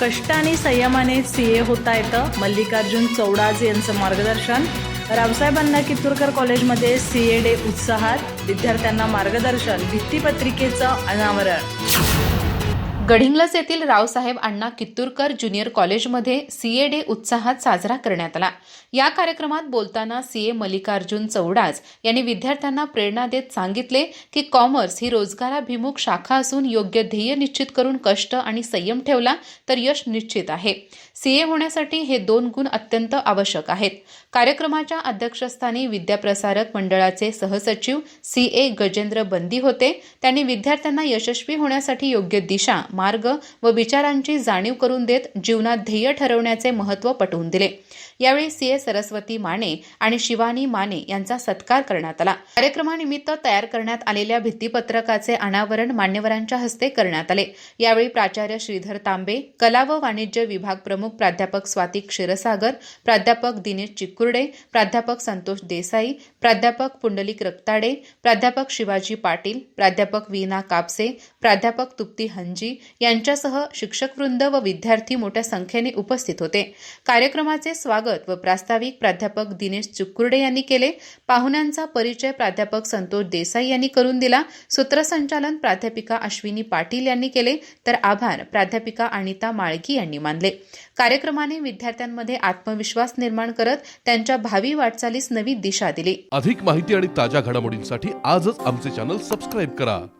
कष्ट आणि संयमाने सी ए होता येतं. मल्लिकार्जुन चौडाज यांचं मार्गदर्शन. रावसाहेबांना कित्तूरकर कॉलेजमध्ये सी ए डे उत्साहात. विद्यार्थ्यांना मार्गदर्शन. भित्तीपत्रिकेचं अनावरण. गडिंग्लज येथील रावसाहेब अण्णा कित्तूरकर ज्युनियर कॉलेजमध्ये सीए डे उत्साहात साजरा करण्यात आला. या कार्यक्रमात बोलताना सीए मल्लिकार्जुन चौडास यांनी विद्यार्थ्यांना प्रेरणा देत सांगितले की कॉमर्स ही रोजगाराभिमुख शाखा असून योग्य ध्येय निश्चित करून कष्ट आणि संयम ठेवला तर यश निश्चित आहे. सीए होण्यासाठी हे दोन गुण अत्यंत आवश्यक आहेत. कार्यक्रमाच्या अध्यक्षस्थानी विद्याप्रसारक मंडळाचे सहसचिव सी ए गजेंद्र बंदी होते. त्यांनी विद्यार्थ्यांना यशस्वी होण्यासाठी योग्य दिशा मार्ग व विचारांची जाणीव करून देत जीवनात ध्येय ठरवण्याचे महत्त्व पटवून दिले. यावेळी सीए सरस्वती माने आणि शिवानी माने यांचा सत्कार करण्यात आला. कार्यक्रमानिमित्त तयार करण्यात आलेल्या भित्तीपत्रकाचे अनावरण मान्यवरांच्या हस्ते करण्यात आले. यावेळी प्राचार्य श्रीधर तांबे कला व वाणिज्य विभाग प्रमुख प्राध्यापक स्वाती क्षीरसागर प्राध्यापक दिनेश चिकुर्डे प्राध्यापक संतोष देसाई प्राध्यापक पुंडलिक रक्ताडे प्राध्यापक शिवाजी पाटील प्राध्यापक वीना कापसे प्राध्यापक तुप्ती हंजी यांच्यासह शिक्षकवृंद व विद्यार्थी मोठ्या संख्येने उपस्थित होते. कार्यक्रमाचे स्वागत व प्रास्ताविक प्राध्यापक दिनेश चुकुर्डे यांनी केले. पाहुण्यांचा परिचय प्राध्यापक संतोष देसाई यांनी करून दिला. सूत्रसंचालन प्राध्यापिका अश्विनी पाटील यांनी केले. तर आभार प्राध्यापिका अनिता माळकी यांनी मानले. कार्यक्रमाने विद्यार्थ्यांमध्ये आत्मविश्वास निर्माण करत त्यांच्या भावी वाटचालीस नवी दिशा दिली. अधिक माहिती आणि ताज्या घडामोडींसाठी आजच आमचे चॅनल सबस्क्राईब करा.